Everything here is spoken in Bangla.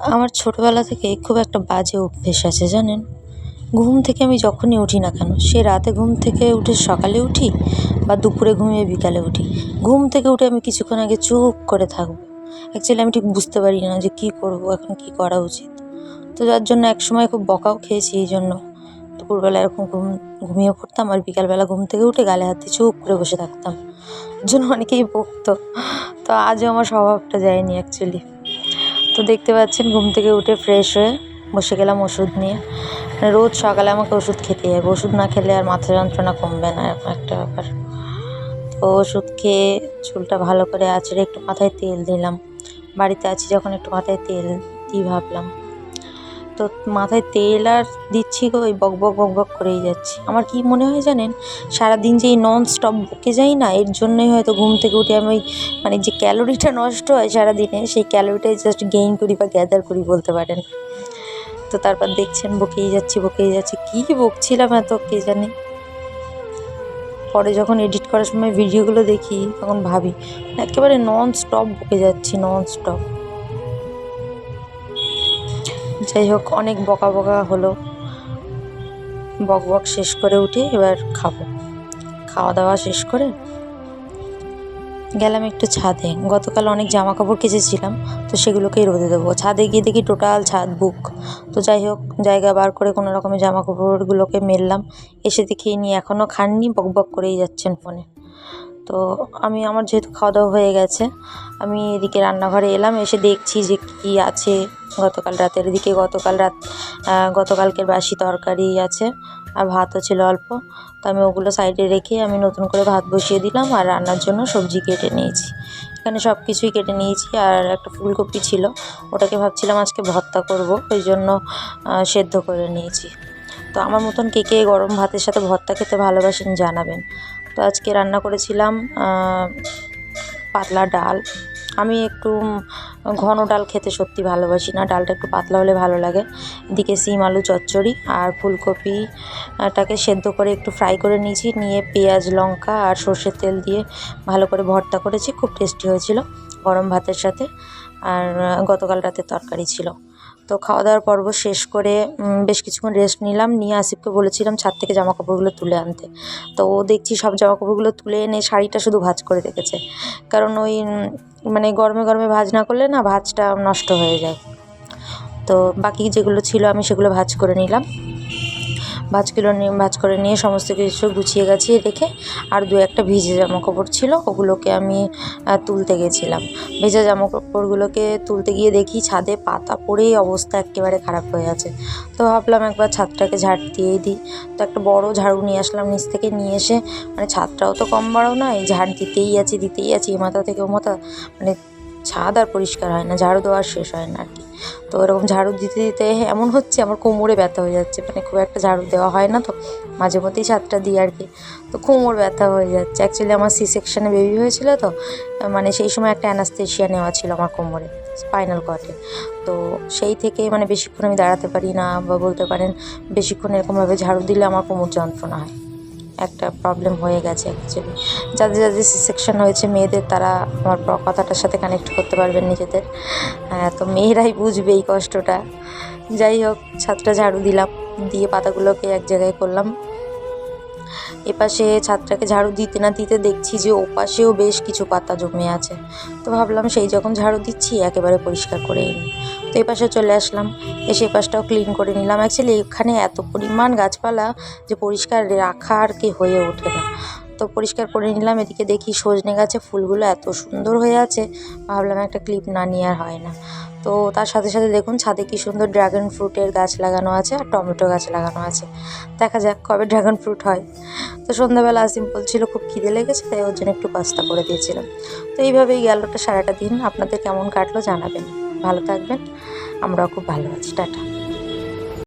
আমার ছোটোবেলা থেকে খুব একটা বাজে অভ্যেস আছে, জানেন? ঘুম থেকে আমি যখনই উঠি না কেন, সে রাতে ঘুম থেকে উঠে সকালে উঠি বা দুপুরে ঘুমিয়ে বিকালে উঠি। ঘুম থেকে উঠে আমি কিছুক্ষণ আগে চুপ করে থাকব। অ্যাকচুয়ালি আমি ঠিক বুঝতে পারি না যে কী করব, এখন কী করা উচিত। তো যার জন্য এক সময় খুব বকাও খেয়েছি এই জন্য। দুপুরবেলা এরকম ঘুম, ঘুমিয়ে পড়তাম আর বিকালবেলা ঘুম থেকে উঠে গালে হাত চুপ করে বসে থাকতাম। জন্য অনেকেই বকতো। তো আজও আমার স্বভাবটা যায়নি অ্যাকচুয়ালি তো দেখতে পাচ্ছেন ঘুম থেকে উঠে ফ্রেশ হয়ে বসে গেলাম ওষুধ নিয়ে। মানে রোজ সকালে আমাকে ওষুধ খেতে হবে ওষুধ না খেলে আর মাথা যন্ত্রণা কমবে না এরকম একটা ব্যাপার। তো ওষুধ খেয়ে চুলটা ভালো করে আঁচড়ে একটু মাথায় তেল দিলাম। বাড়িতে আছি যখন একটু মাথায় তেল দিই ভাবলাম। তো মাথায় তেল আর দিচ্ছি গো ওই বক বক বক বক করেই যাচ্ছি। আমার কি মনে হয় জানেন, সারাদিন যে এই নন স্টপ বকে যাই না, এর জন্যই হয়তো ঘুম থেকে উঠে আমি মানে যে ক্যালোরিটা নষ্ট হয় সারাদিনে, সেই ক্যালোরিটাই জাস্ট গেইন করি বা গ্যাদার করি বলতে পারেন। তো তারপর দেখছেন বকেই যাচ্ছি বকেই যাচ্ছি। কী বকছিলাম এত, কে জানে? পরে যখন এডিট করার সময় ভিডিওগুলো দেখি, তখন ভাবি, একেবারে নন স্টপ বকে যাচ্ছি নন স্টপ যাই হোক, অনেক বকা বকা হলো। বক বক শেষ করে উঠে, এবার খাব। খাওয়া দাওয়া শেষ করে গেলাম একটু ছাদে। গতকাল অনেক জামা কাপড় কেচেছিলাম, তো সেগুলোকেই রোদে দেবো। ছাদে গিয়ে দেখি টোটাল ছাদ বুক। তো যাই হোক, জায়গা বার করে কোনো রকমের জামা কাপড়গুলোকে মেললাম। এসে দেখি ইনি এখনও খাননি বক বক করেই যাচ্ছেন ফোনে। তো আমি, আমার যেহেতু খাওয়া দাওয়া হয়ে গেছে, আমি এদিকে রান্নাঘরে এলাম, এসে দেখছি যে কী আছে গতকাল রাতের। দিকে গতকাল রাত গতকালকের বাসি তরকারি আছে আর ভাতও ছিল অল্প। তো আমি ওগুলো সাইডে রেখে আমি নতুন করে ভাত বসিয়ে দিলাম আর রান্নার জন্য সবজি কেটে নিয়েছি। এখানে সব কিছুই কেটে নিয়েছি আর একটা ফুলকপি ছিল, ওটাকে ভাবছিলাম আজকে ভর্তা করব, ওই জন্য সেদ্ধ করে নিয়েছি। তো আমার মতন কে কে গরম ভাতের সাথে ভর্তা খেতে ভালোবাসেন জানাবেন। তো আজকে রান্না করেছিলাম পাতলা ডাল। আমি একটু ঘন ডাল খেতে সত্যি ভালোবাসি না, ডালটা একটু পাতলা হলে ভালো লাগে। এদিকে সিম, আলু, চচ্চড়ি আর ফুলকপিটাকে সেদ্ধ করে একটু ফ্রাই করে নিয়েছি। নিয়ে পেঁয়াজ, লঙ্কা আর সর্ষের তেল দিয়ে ভালো করে ভর্তা করেছি, খুব টেস্টি হয়েছিল গরম ভাতের সাথে। আর গতকাল রাতে তরকারি ছিল। তো খাওয়া দাওয়ার পর্ব শেষ করে বেশ কিছুক্ষণ রেস্ট নিলাম। নিয়ে আসিফকে বলেছিলাম ছাদ থেকে জামা কাপড়গুলো তুলে আনতে। তো ও দেখছি সব জামা কাপড়গুলো তুলে এনে শাড়িটা শুধু ভাজ করে রেখেছে। কারণ ওই মানে গরমে গরমে ভাজ না করলে না ভাজটা নষ্ট হয়ে যায়। তো বাকি যেগুলো ছিল আমি সেগুলো ভাজ করে নিলাম। ভাঁজগুলো নিয়ে ভাঁজ করে নিয়ে সমস্ত কিছু গুছিয়ে গাছিয়ে রেখে আর দু একটা ভিজে জামা কাপড় ছিল, ওগুলোকে আমি তুলতে গেছিলাম। ভেজা জামা কাপড়গুলোকে তুলতে গিয়ে দেখি ছাদে পাতা পড়েই অবস্থা একেবারে খারাপ হয়ে আছে। তো ভাবলাম একবার ছাদটাকে ঝাড় দিয়েই দিই। তো একটা বড় ঝাড়ু নিয়ে আসলাম নিচ থেকে নিয়ে এসে মানে ছাদটাও তো কম বড়ো নয়, ঝাড় দিতেই আছি দিতেই আছি, এ মাথা থেকে ও মাথা মানে ছাদ আর পরিষ্কার হয় না, ঝাড়ু দেওয়া শেষ হয় না আর কি। তো এরকম ঝাড়ু দিতে দিতে এমন হচ্ছে আমার কোমরে ব্যথা হয়ে যাচ্ছে। মানে খুব একটা ঝাড়ু দেওয়া হয় না তো, মাঝে মধ্যেই ছাদটা দিই আর কি। তো কোমর ব্যথা হয়ে যাচ্ছে। অ্যাকচুয়ালি আমার সি সেকশানে বেবি হয়েছিল তো মানে সেই সময় একটা অ্যানাস্থেশিয়া নেওয়া ছিল আমার কোমরে স্পাইনাল কর্ডে তো সেই থেকে মানে বেশিক্ষণ আমি দাঁড়াতে পারি না বা বলতে পারেন বেশিক্ষণ এরকমভাবে ঝাড়ু দিলে আমার কোমর যন্ত্রণা হয়। একটা প্রবলেম হয়ে গেছে অ্যাকচুয়ালি যাদের যাদের সি সেকশন হয়েছে মেয়েদের, তারা আমার কথাটার সাথে কানেক্ট করতে পারবেন নিজেদের। হ্যাঁ তো মেয়েরাই বুঝবে এই কষ্টটা। যাই হোক, ছাদটা ঝাড়ু দিলাম, দিয়ে পাতাগুলোকে এক জায়গায় করলাম। এপাশে ছাদটাকে ঝাড়ু দিতে না দিতে দেখছি যে ওপাশেও বেশ কিছু পাতা জমে আছে। তো ভাবলাম সেই যখন ঝাড়ু দিচ্ছি, একেবারে পরিষ্কার করেই নিই। তো এই পাশে চলে আসলাম। এসে পাশটাও ক্লিন করে নিলাম। অ্যাকচুয়ালি এখানে এত পরিমাণ গাছপালা যে পরিষ্কার রাখা আর কি হয়ে ওঠে না। তো পরিষ্কার করে নিলাম। এদিকে দেখি সজনে গাছে ফুলগুলো এত সুন্দর হয়ে আছে। ভাবলাম একটা ক্লিপ না নিয়ে আর হয় না। তো তার সাথে সাথে দেখুন, ছাদে কি সুন্দর ড্রাগন ফ্রুটের গাছ লাগানো আছে আর টমেটো গাছ লাগানো আছে। দেখা যাক কবে ড্রাগন ফ্রুট হয়। তো সন্ধ্যাবেলা আসিম বলছিল খুব খিদে লেগেছে, তাই ওর জন্য একটু পাস্তা করে দিয়েছিলাম। তো এইভাবেই গেলোটা সারাটা দিন। আপনাদের কেমন কাটলো জানাবেন। ভালো থাকবেন। আমরাও খুব ভালো আছি। টাটা।